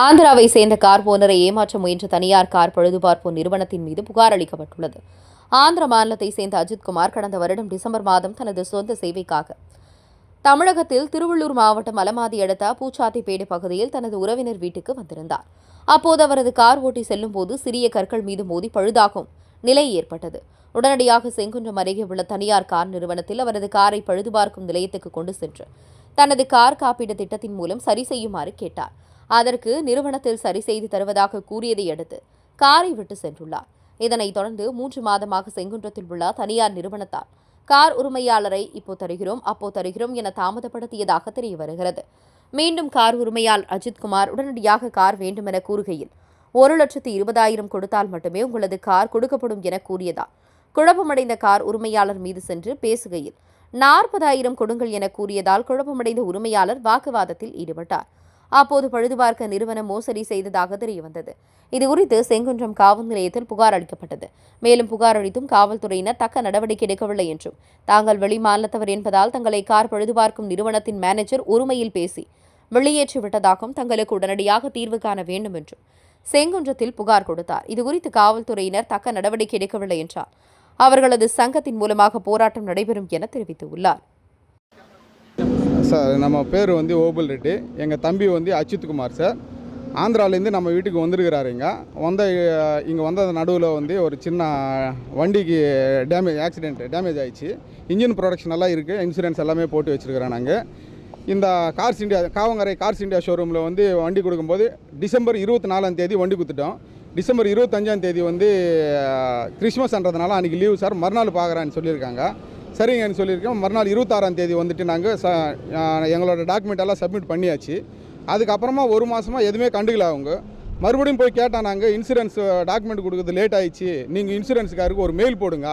ஆந்திராவை சேர்ந்த கார் ஓனரை ஏமாற்ற முயன்ற தனியார் கார் பழுதுபார்ப்பு நிறுவனத்தின் மீது புகார் அளிக்கப்பட்டுள்ளது. ஆந்திர மாநிலத்தை சேர்ந்த அஜித்குமார் கடந்த வருடம் டிசம்பர் மாதம் தனது சொந்த சேவைக்காக தமிழகத்தில் திருவள்ளூர் மாவட்டம் அலமாதி அடுத்த பூச்சாத்திப்பேடு பகுதியில் தனது உறவினர் வீட்டுக்கு வந்திருந்தார். அப்போது அவரது கார் ஓட்டி செல்லும்போது சிறிய கற்கள் மீது மோதி பழுதாகும் நிலை ஏற்பட்டது. உடனடியாக செங்குன்றம் அருகே உள்ள தனியார் கார் நிறுவனத்தில் அவரது காரை பழுதுபார்க்கும் நிலையத்துக்கு கொண்டு சென்று தனது கார் காப்பீடு திட்டத்தின் மூலம் சரி செய்யுமாறு கேட்டார். அதற்கு நிறுவனத்தில் சரி செய்து தருவதாக கூறியதை அடுத்து காரை விட்டு சென்றுள்ளார். இதனைத் தொடர்ந்து மூன்று மாதமாக செங்குன்றத்தில் உள்ள தனியார் நிறுவனத்தார் கார் உரிமையாளரை இப்போ தருகிறோம் அப்போ தருகிறோம் என தாமதப்படுத்தியதாக தெரிய வருகிறது மீண்டும் கார் உரிமையாளர் அஜித்குமார் உடனடியாக கார் வேண்டுமென கூறுகையில் ஒரு லட்சத்து இருபதாயிரம் கொடுத்தால் மட்டுமே உங்களது கார் கொடுக்கப்படும் என கூறியதால் குழப்பமடைந்த கார் உரிமையாளர் மீது சென்று பேசுகையில் நாற்பதாயிரம் கொடுங்கள் என கூறியதால் குழப்பமடைந்த உரிமையாளர் வாக்குவாதத்தில் ஈடுபட்டார். அப்போது பழுதுபார்க்க நிறுவனம் மோசடி செய்ததாக தெரியவந்தது. இதுகுறித்து செங்குன்றம் காவல் நிலையத்தில் புகார் அளிக்கப்பட்டது. மேலும் புகார் அளித்தும் காவல்துறையினர் தக்க நடவடிக்கை எடுக்கவில்லை என்றும் தாங்கள் வெளிமாநிலத்தவர் என்பதால் தங்களை கார் பழுதுபார்க்கும் நிறுவனத்தின் மேனேஜர் உரிமையில் பேசி வெளியேற்றிவிட்டதாகவும் தங்களுக்கு உடனடியாக தீர்வு காண வேண்டும் என்றும் செங்குன்றத்தில் புகார் கொடுத்தார். இதுகுறித்து காவல்துறையினர் தக்க நடவடிக்கை எடுக்கவில்லை என்றார். அவர்களது சங்கத்தின் மூலமாக போராட்டம் நடைபெறும் என தெரிவித்துள்ளார். சார் நம்ம பேர் வந்து ஓபுல் ரெட்டி. எங்கள் தம்பி வந்து அச்சுத் குமார் சார். ஆந்திராலேருந்து நம்ம வீட்டுக்கு வந்திருக்கிறாரு இங்கே. வந்த இங்கே வந்த நடுவில் வந்து ஒரு சின்ன வண்டிக்கு டேமேஜ் ஆக்சிடெண்ட் டேமேஜ் ஆயிடுச்சு. இன்ஜின் ப்ரொடக்ஷன் எல்லாம் இருக்குது இன்சூரன்ஸ் எல்லாமே போட்டு வச்சுருக்கிறோம் நாங்கள் இந்த cars India Kavangarai cars India ஷோரூமில் வந்து வண்டி கொடுக்கும்போது டிசம்பர் இருபத்தி நாலாம் தேதி வண்டி கொடுத்துட்டோம். டிசம்பர் இருபத்தஞ்சாம் தேதி வந்து கிறிஸ்மஸ்ன்றதுனால அன்றைக்கி லீவு சார். மறுநாள் பார்க்குறான்னு சொல்லியிருக்காங்க. சரிங்கன்னு சொல்லியிருக்கோம். மறுநாள் இருபத்தாறாம் தேதி வந்துட்டு நாங்கள் ச எங்களோட டாக்குமெண்ட் எல்லாம் சப்மிட் பண்ணியாச்சு. அதுக்கப்புறமா ஒரு மாதமாக எதுவுமே கண்டுக்கல அவங்க. மறுபடியும் போய் கேட்டால் நாங்கள் இன்சூரன்ஸ் டாக்குமெண்ட் கொடுக்குறது லேட் ஆயிடுச்சு. நீங்கள் இன்சூரன்ஸுக்காருக்கு ஒரு மெயில் போடுங்க.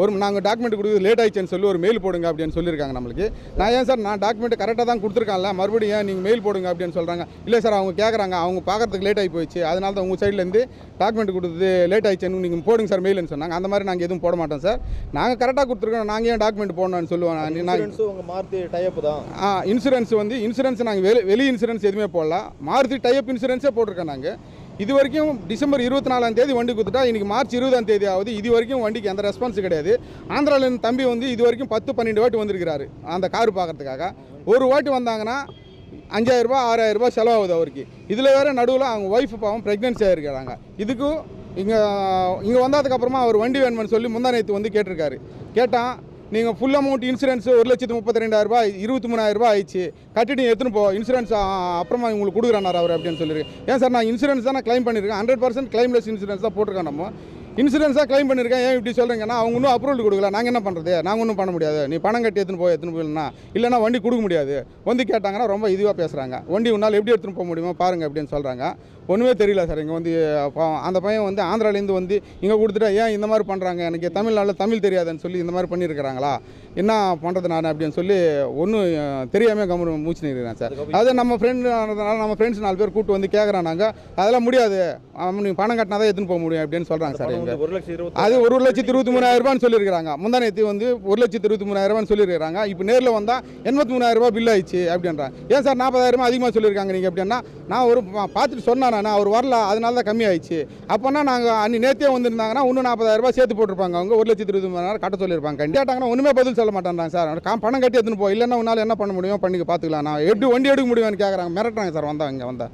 ஒரு நாங்கள் டாக்குமெண்ட் கொடுக்குறது லேட் ஆயிடுச்சுன்னு சொல்லி ஒரு மெயில் போடுங்க அப்படின்னு சொல்லியிருக்காங்க நம்மளுக்கு. நான் ஏன் சார் நான் டாக்குமெண்ட் கரெக்டாக தான் கொடுத்துருக்கான்ல மறுபடியும் ஏன் நீங்கள் மெயில் போடுங்க அப்படின்னு சொல்கிறாங்க இல்லை சார் அவங்க கேட்குறாங்க அவங்க பார்க்கறதுக்கு லேட் ஆகி போயிடுச்சு. அதனால தான் உங்கள் சைட்லேருந்து டாக்குமெண்ட் கொடுத்தது லேட் ஆயிடுச்சுன்னு நீங்கள் போடுங்க சார் மெயில்னு சொன்னாங்க. அந்த மாதிரி நாங்கள் எதுவும் போட மாட்டோம் சார் நாங்கள் கரெக்டாக கொடுத்துருக்கோம் நாங்கள் ஏன் டாக்குமெண்ட் போடணும்னு சொல்லுவோம். நான் இன்சூரன்ஸும் உங்க மாருதி டைப் தான். ஆ இன்சூரன்ஸ் வந்து இன்சூரன்ஸ் நாங்கள் வெளி வெளி இன்சூரன்ஸ் எதுவுமே போடல. மாருதி டைப் இன்சூரன்ஸே போட்டிருக்கோம் நாங்கள் இது வரைக்கும் டிசம்பர் இருபத்தி நாலாம் தேதி வண்டி கொடுத்துட்டா இன்றைக்கி மார்ச் இருபதாம் தேதி ஆகுது இது வரைக்கும் வண்டிக்கு எந்த ரெஸ்பான்ஸ் கிடையாது. ஆந்திராவிலேருந்து தம்பி வந்து இது வரைக்கும் பத்து பன்னெண்டு வாட்டி வந்திருக்கிறாரு அந்த கார் பார்க்கறதுக்காக. ஒரு வாட்டி வந்தாங்கன்னா அஞ்சாயிரரூபா ஆறாயிரரூபா செலவாகுது அவருக்கு. இதில் வேறு நடுவில் அவங்க ஒய்ஃப் பாவம் ப்ரெக்னென்சி ஆகிருக்கிறாங்க இதுக்கும் இங்கே இங்கே வந்ததுக்கப்புறமா அவர் வண்டி வேணும்னு சொல்லி முந்தா நேற்று வந்து கேட்டிருக்காரு. கேட்டால் நீங்கள் ஃபுல் அமௌண்ட் இன்சூரன்ஸ் ஒரு லட்சத்து முப்பத்தி ரெண்டாயிரரூபா இருபத்தி மூணாயிரரூபா ஆயிடுச்சு. கட்டிட்டு எடுத்துன்னு போ. இன்சூரன்ஸ் அப்புறமா உங்களுக்கு கொடுக்குறானார் அவர் அப்படின்னு சொல்லியிருக்கு ஏன் சார் நான் இன்சூரன்ஸ் தான் நான் க்ளைம் பண்ணியிருக்கேன் ஹண்ட்ரட் பர்சன்ட் கிளைம்லெஸ் இன்சூரன்ஸ் தான் போட்டிருக்கேன் நம்ம. இன்சூரன்ஸாக க்ளைம் பண்ணியிருக்கேன் ஏன் இப்படி சொல்கிறீங்கன்னா அவங்க இன்னும் அப்ரூவல் கொடுக்கல. நாங்கள் என்ன பண்ணுறது நாங்கள் ஒன்றும் பண்ண முடியாது. நீ பணம் கட்டி எடுத்துன்னு போய் எடுத்துன்னு போயிடலாம் இல்லைனா வண்டி கொடுக்க முடியாது. வந்து கேட்டாங்கன்னா ரொம்ப இதுவாக பேசுகிறாங்க வண்டி உன்னால் எப்படி எடுத்துன்னு போக முடியுமோ பாருங்கள் அப்படின்னு சொல்கிறாங்க ஒன்றுமே தெரியல சார். இங்கே வந்து அந்த பையன் வந்து ஆந்திராலேருந்து வந்து இங்கே கொடுத்துட்டா ஏன் இந்த மாதிரி பண்ணுறாங்க எனக்கு தமிழ்நாட்டில் தமிழ் தெரியாதுன்னு சொல்லி இந்த மாதிரி பண்ணியிருக்கிறாங்களா? என்ன பண்ணுறது நான் அப்படின்னு சொல்லி ஒன்றும் தெரியாமல் கம்மு மூச்சு நிற்கிறேன் சார். அது நம்ம ஃப்ரெண்டு ஆனதுனால நம்ம ஃப்ரெண்ட்ஸ் நாலு பேர் கூப்பிட்டு வந்து கேட்குறான் நாங்கள் அதெல்லாம் முடியாது. நீங்கள் பணம் கட்டினா தான் எடுத்துன்னு போக முடியும் அப்படின்னு சொல்கிறாங்க சார். இருபத்தி அது ஒரு லட்சத்தி இருபத்தி மூணாயிரம் ரூபான்னு சொல்லியிருக்காங்க முந்தா நேற்று வந்து ஒரு லட்சத்தி இருபத்தி மூணாயிரம் ரூபான்னு சொல்லியிருக்காங்க இப்போ நேரில் வந்தால் எண்பத்தி மூணாயிரம் ரூபாய் பில் ஆயிடுச்சு அப்படின்றாங்க. ஏன் சார் நாற்பதாயிரமா அதிகமாக சொல்லியிருக்காங்க நீங்கள் அப்படின்னா நான் ஒரு பார்த்துட்டு சொன்னேன் நான் அவர் வரல அதனால தான் கம்மி ஆயிடுச்சு. அப்போனா நாங்கள் அன்னி நேற்றே வந்திருந்தாங்கன்னா இன்னும் நாற்பதாயிரம் ரூபாய் சேர்த்து போட்டிருப்பாங்க. அவங்க ஒரு லட்சத்தி இருபத்தி மூணாயிரம் கட்ட சொல்லியிருப்பாங்க. கேட்டாங்கன்னா ஒன்றுமே பதில் சொல்ல மாட்டேன்றாங்க சார். பணம் கட்டி எடுத்துன்னு போ. இல்லைன்னா உன்னால் என்ன பண்ண முடியும்? பண்ணிக்க பார்த்துக்கலாம் நான் எப்படி வண்டி எடுக்க முடியும்னு கேட்குறாங்க மிரட்டுறாங்க சார். வந்தா இங்கே வந்தா.